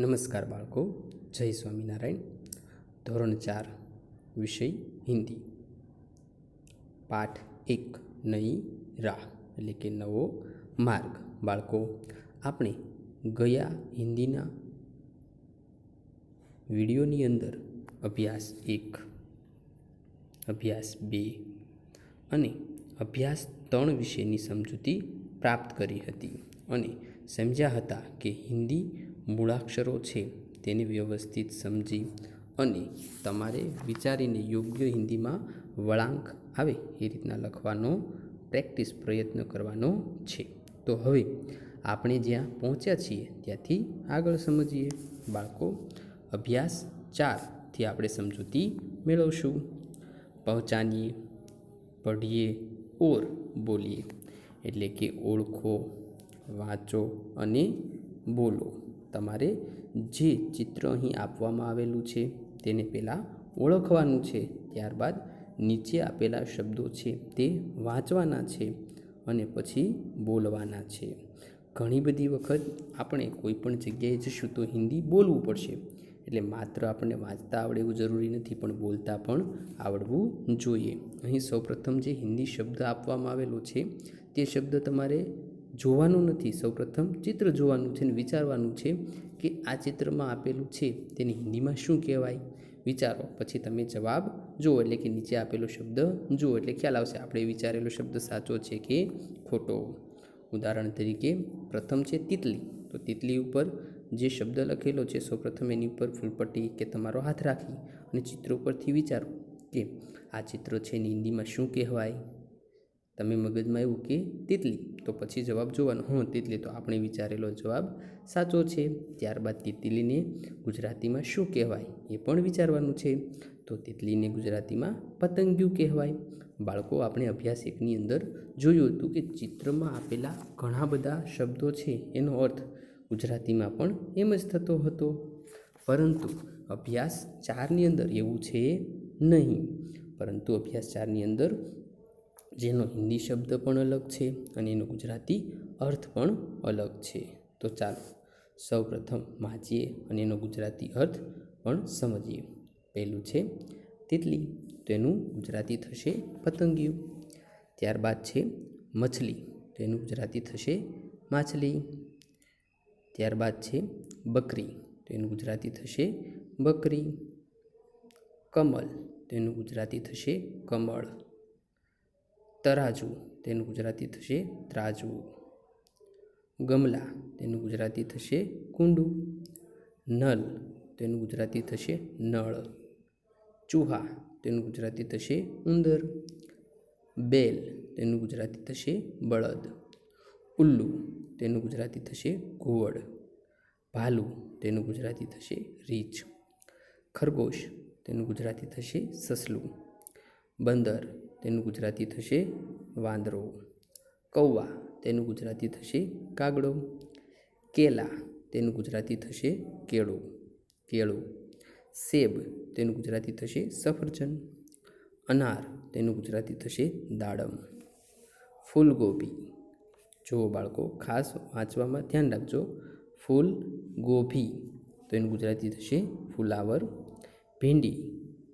નમસ્કાર બાળકો, જય સ્વામિનારાયણ. ધોરણ ચાર, વિષય હિન્દી. પાઠ એક, નઈ, રાહ, એટલે કે નવો માર્ગ. બાળકો, આપણે ગયા હિન્દીના વિડીયોની અંદર અભ્યાસ એક, અભ્યાસ બે અને અભ્યાસ ત્રણ વિશેની સમજૂતી પ્રાપ્ત કરી હતી. અને સમજ્યા હતા કે હિન્દી મૂળાક્ષરો છે તેને વ્યવસ્થિત સમજી અને તમારે વિચારીને યોગ્ય હિન્દીમાં વળાંક આવે એ રીતના લખવાનો પ્રેક્ટિસ પ્રયત્ન કરવાનો છે. તો હવે આપણે જ્યાં પહોંચ્યા છીએ ત્યાંથી આગળ સમજીએ. બાળકો, અભ્યાસ ચારથી આપણે સમજૂતી મેળવશું. પહોંચાનીએ પઢીએ, ઓર બોલીએ. એટલે કે ઓળખો, વાંચો અને બોલો. તમારે જે ચિત્ર અહીં આપવામાં આવેલું છે તેને પહેલાં ઓળખવાનું છે. ત્યારબાદ નીચે આપેલા શબ્દો છે તે વાંચવાના છે અને પછી બોલવાના છે. ઘણી બધી વખત આપણે કોઈ પણ જગ્યાએ જઈશું તો હિન્દી બોલવું પડશે. એટલે માત્ર આપણને વાંચતા આવડે એવું જરૂરી નથી, પણ બોલતા પણ આવડવું જોઈએ. અહીં સૌપ્રથમ જે હિન્દી શબ્દ આપવામાં આવેલો છે તે શબ્દ તમારે જોવાનું નથી. સૌપ્રથમ ચિત્ર જોવાનું છે અને વિચારવાનું છે કે આ ચિત્રમાં આપેલું છે તેને હિન્દીમાં શું કહેવાય? વિચારો. પછી તમે જવાબ જુઓ એટલે કે નીચે આપેલો શબ્દ જુઓ એટલે ખ્યાલ આવશે. આપણે વિચારેલો શબ્દ સાચો છે કે ખોટો? ઉદાહરણ તરીકે, પ્રથમ છે તિતલી. તો તિતલી ઉપર જે શબ્દ લખેલો છે, સૌપ્રથમ એની ઉપર ફૂલપટ્ટી કે તમારો હાથ રાખી અને ચિત્ર ઉપરથી વિચારો કે આ ચિત્ર છે એની હિન્દીમાં શું કહેવાય? તમે મગજમાં એવું કે તિતલી, તો પછી જવાબ જોવાનો. હં તિતલી તો આપણે વિચારેલો જવાબ સાચો છે. ત્યારબાદ તિતલીને ગુજરાતીમાં શું કહેવાય એ પણ વિચારવાનું છે. તો તિતલીને ગુજરાતીમાં પતંગિયું કહેવાય. બાળકો, આપણે અભ્યાસ એકની અંદર જોયું હતું કે ચિત્રમાં આપેલા ઘણા બધા શબ્દો છે એનો અર્થ ગુજરાતીમાં પણ એમ જ થતો હતો. પરંતુ અભ્યાસ ચારની અંદર એવું છે નહીં. પરંતુ અભ્યાસ ચારની અંદર જેનો હિન્દી શબ્દ પણ અલગ છે અને એનો ગુજરાતી અર્થ પણ અલગ છે. તો ચાલો સૌ પ્રથમ વાંચીએ અને એનો ગુજરાતી અર્થ પણ સમજીએ. પહેલું છે તેટલી તો એનું ગુજરાતી થશે પતંગિયું. ત્યારબાદ છે, મછલી તો એનું ગુજરાતી થશે માછલી. ત્યારબાદ છે, બકરી તો એનું ગુજરાતી થશે બકરી. કમલ તો એનું ગુજરાતી થશે કમળ. તરાજુ, તેનું ગુજરાતી થશે ત્રાજવું ગમલા, તેનું ગુજરાતી થશે કુંડું. નલ, તેનું ગુજરાતી થશે નળ. ચૂહા, તેનું ગુજરાતી થશે ઉંદર. બેલ, તેનું ગુજરાતી થશે બળદ. ઉલ્લુ, તેનું ગુજરાતી થશે ઘુવડ. ભાલુ, તેનું ગુજરાતી થશે રીંછ. ખરગોશ, તેનું ગુજરાતી થશે સસલું. બંદર તેનું ગુજરાતી થશે વાંદરો. કૌવા, તેનું ગુજરાતી થશે કાગડો. કેલા, તેનું ગુજરાતી થશે કેળો. કેળો. સેબ, તેનું ગુજરાતી થશે સફરજન. અનાર, તેનું ગુજરાતી થશે દાડમ. ફૂલગોભી. જુઓ બાળકો ખાસ વાંચવામાં ધ્યાન રાખજો. ફૂલ ગોભી તો એનું ગુજરાતી થશે ફુલાવર. ભીંડી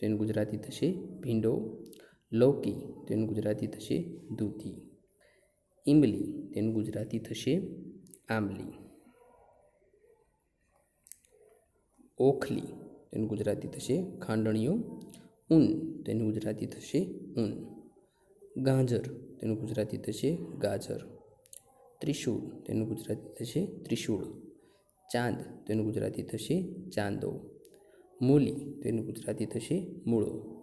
તો એનું ગુજરાતી થશે ભીંડો. લૌકી, તેનું ગુજરાતી થશે દૂધી. ઈમલી, તેનું ગુજરાતી થશે આંબલી. ઓખલી, તેનું ગુજરાતી થશે ખાંડણીઓ. ઊન, તેનું ગુજરાતી થશે ઊન. ગાજર, તેનું ગુજરાતી થશે ગાજર. ત્રિશૂળ, તેનું ગુજરાતી થશે ત્રિશૂળ. ચાંદ, તેનું ગુજરાતી થશે ચાંદો. મૂલી, તેનું ગુજરાતી થશે મૂળો.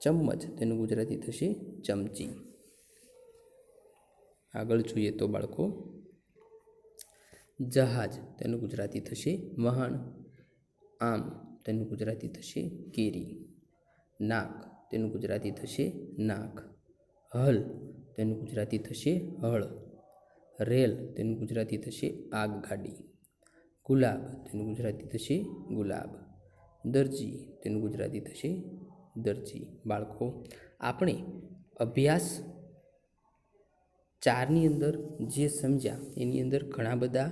ચમચ તેનું ગુજરાતી થશે ચમચી. આગળ જોઈએ તો બાળકો, જહાજ તેનું ગુજરાતી થશે વહાણ, આમ તેનું ગુજરાતી થશે કેરી, નાક તેનું ગુજરાતી થશે નાક, હલ તેનું ગુજરાતી થશે હળ, રેલ તેનું ગુજરાતી થશે આગગાડી, ગુલાબ તેનું ગુજરાતી થશે ગુલાબ, દરજી તેનું ગુજરાતી થશે દરજી, બાળકો, આપણે અભ્યાસ ચારની અંદર જે સમજ્યા, એની અંદર ઘણા બધા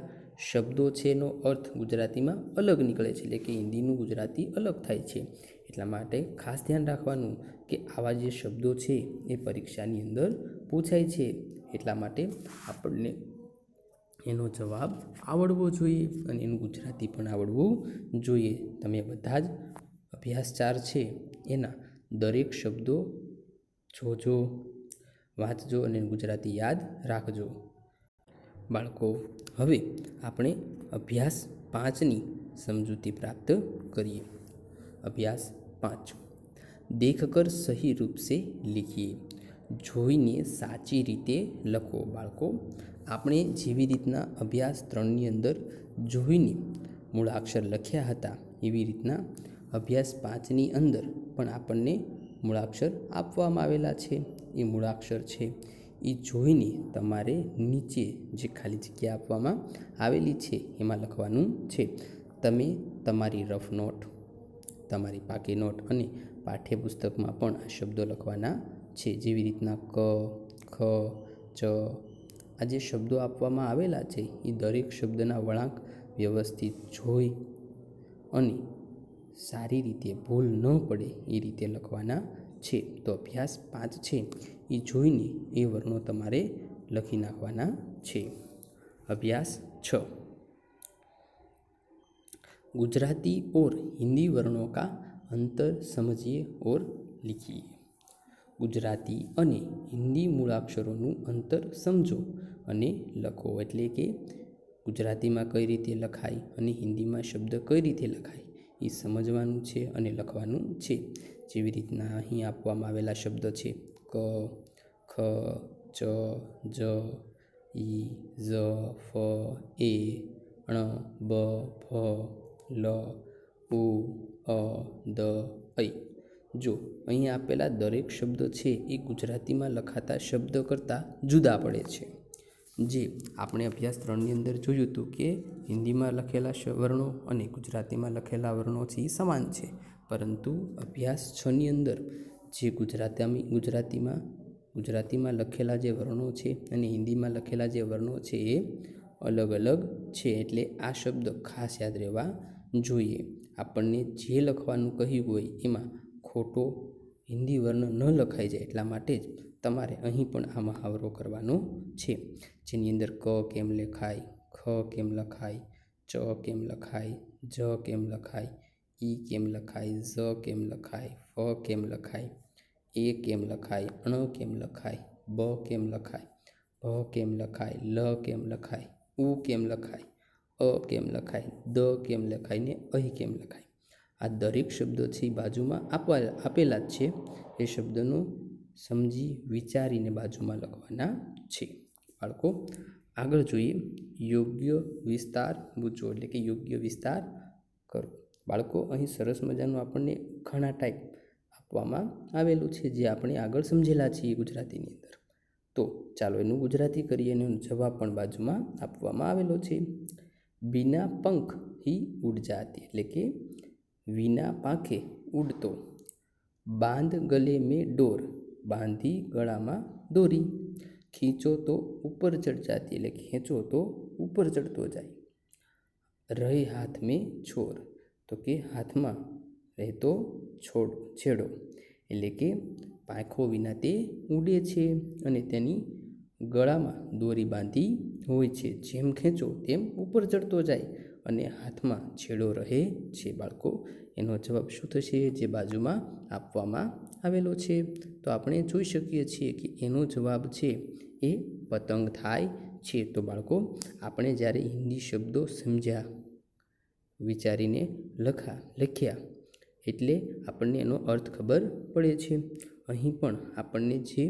શબ્દો છે એનો અર્થ ગુજરાતીમાં અલગ નીકળે છે, એટલે કે હિન્દીનું ગુજરાતી અલગ થાય છે. એટલા માટે ખાસ ધ્યાન રાખવાનું કે આવા જે શબ્દો છે એ પરીક્ષાની અંદર પૂછાય છે. એટલા માટે આપણને એનો જવાબ આવડવો જોઈએ અને એનું ગુજરાતી પણ આવડવું જોઈએ. તમે બધા જ અભ્યાસ ચાર છે એના દરેક શબ્દો જોજો, વાંચજો અને ગુજરાતી યાદ રાખજો. બાળકો, હવે આપણે અભ્યાસ પાંચની સમજૂતી પ્રાપ્ત કરીએ. અભ્યાસ પાંચ. દેખકર સહી રૂપસે લીખીએ. જોઈને સાચી રીતે લખો. બાળકો, આપણે જેવી રીતના અભ્યાસ ત્રણની અંદર જોઈને મૂળાક્ષર લખ્યા હતા, એવી રીતના અભ્યાસ પાંચની અંદર પણ આપણને મૂળાક્ષર આપવામાં આવેલા છે. એ મૂળાક્ષર છે. એ જોઈને તમારે નીચે જે ખાલી જગ્યા આપવામાં આવેલી છે, એમાં લખવાનું છે. તમે તમારી રફ નોટ, તમારી પાકી નોટ અને પાઠ્યપુસ્તકમાં પણ આ શબ્દો લખવાના છે. જેવી રીતના ક, ખ, ચ, આ જે શબ્દો આપવામાં આવેલા છે, એ દરેક શબ્દના વળાંક વ્યવસ્થિત જોઈ અને સારી રીતે ભૂલ ન પડે એ રીતે લખવાના છે. તો અભ્યાસ પાંચ છે. એ જોઈને એ વર્ણો તમારે લખી નાખવાના છે. અભ્યાસ છ. ગુજરાતી ઓર હિન્દી વર્ણો કા અંતર સમજીએ ઓર લીખીએ. ગુજરાતી અને હિન્દી મૂળાક્ષરોનું અંતર સમજો અને લખો. એટલે કે ગુજરાતીમાં કઈ રીતે લખાય અને હિન્દીમાં શબ્દ કઈ રીતે લખાય. એ સમજવાનું છે અને લખવાનું છે. જેવી રીતના અહીં આપવામાં આવેલા શબ્દ છે. ક, ખ, ચ, જ, ઈ, ઝ, ફ, એ, ણ, બ ફ લ, ઉ, અ, દ, ઐ. જો અહીં આપેલા દરેક શબ્દ છે એ ગુજરાતીમાં લખાતા શબ્દ કરતાં જુદા પડે છે. જે આપણે અભ્યાસ ત્રણની અંદર જોયું હતું કે હિન્દીમાં લખેલા વર્ણો અને ગુજરાતીમાં લખેલા વર્ણો છે એ સમાન છે. પરંતુ અભ્યાસ છની અંદર જે ગુજરાતી ગુજરાતીમાં ગુજરાતીમાં લખેલા જે વર્ણો છે અને હિન્દીમાં લખેલા જે વર્ણો છે એ અલગ અલગ છે એટલે આ શબ્દ ખાસ યાદ રહેવા જોઈએ. આપણને જે લખવાનું કહ્યું હોય એમાં ખોટો હિન્દી વર્ણ ન લખાઈ જાય એટલા માટે જ તમારે અહીં પણ આ મહાવરો કરવાનો છે જેની અંદર ક કેમ લખાય ખ કેમ લખાય ચ કેમ લખાય જ કેમ લખાય ઈ કેમ લખાય ઝ કેમ લખાય ફ કેમ લખાય એ કેમ લખાય અણ કેમ લખાય બ કેમ લખાય ભ કેમ લખાય લ કેમ લખાય ઉ કેમ લખાય અ કેમ લખાય દ કેમ લખાય ને અહીં કેમ લખાય આ દરેક શબ્દો છે બાજુમાં આપવા આપેલા જ છે એ શબ્દનો સમજી વિચારીને બાજુમાં લખવાના છે. બાળકો, આગળ જોઈએ. યોગ્ય વિસ્તાર પૂછો, એટલે કે યોગ્ય વિસ્તાર કરો. બાળકો, અહીં સરસ મજાનું આપણને ઘણા ટાઈપ આપવામાં આવેલું છે, જે આપણે આગળ સમજેલા છીએ ગુજરાતીની અંદર. તો ચાલો એનું ગુજરાતી કરીએ અને એનો જવાબ પણ બાજુમાં આપવામાં આવેલો છે. બિના પંખ હી ઉડ જાતી એટલે કે વિના પાંખે ઉડતો બાંધ ગલે મેં ડોર બાંધી ગળામાં દોરી. ખીંચો તો ઉપર ચડ જાતી એટલે ખેંચો તો ઉપર ચડતો જાય. રહે હાથ મેં છોર તો કે હાથમાં રહેતો છોડ, છેડો. એટલે કે પાંખો વિના તે ઉડે છે અને તેની ગળામાં દોરી બાંધી હોય છે. જેમ ખેંચો તેમ ઉપર ચડતો જાય અને હાથમાં છેડો રહે છે. બાળકો, એનો જવાબ શું થશે? જે બાજુમાં આપવામાં આવેલો છે, તો આપણે જોઈ શકીએ છીએ કે એનો જવાબ છે એ પતંગ થાય છે. તો બાળકો, આપણે જ્યારે હિન્દી શબ્દો સમજ્યા, વિચારીને લખા, લખ્યા, એટલે આપણને એનો અર્થ ખબર પડે છે. અહીં પણ આપણને જે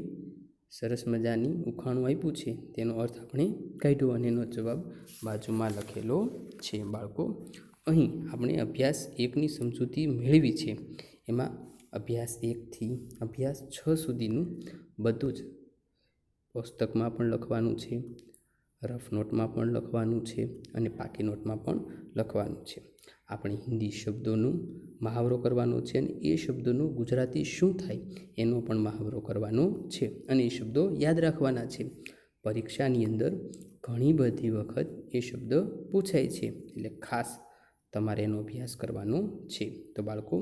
સરસ મજાની ઉખાણું આપ્યું છે, તેનો અર્થ આપણે કાઢ્યો અને એનો જવાબ બાજુમાં લખેલો છે. બાળકો, અહીં આપણે અભ્યાસ એકની સમજૂતી મેળવી છે. એમાં અભ્યાસ એકથી અભ્યાસ છ સુધીનું બધું જ પુસ્તકમાં પણ લખવાનું છે, રફ નોટમાં પણ લખવાનું છે અને પાકી નોટમાં પણ લખવાનું છે. આપણે હિન્દી શબ્દોનું મહાવરો કરવાનો છે અને એ શબ્દોનું ગુજરાતી શું થાય એનો પણ મહાવરો કરવાનો છે અને એ શબ્દો યાદ રાખવાના છે. પરીક્ષાની અંદર ઘણી બધી વખત એ શબ્દ પૂછાય છે, એટલે ખાસ તમારે એનો અભ્યાસ કરવાનો છે. તો બાળકો,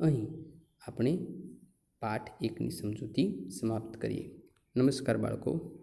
અહીં આપણે પાઠ એકની સમજૂતી સમાપ્ત કરીએ. નમસ્કાર બાળકો.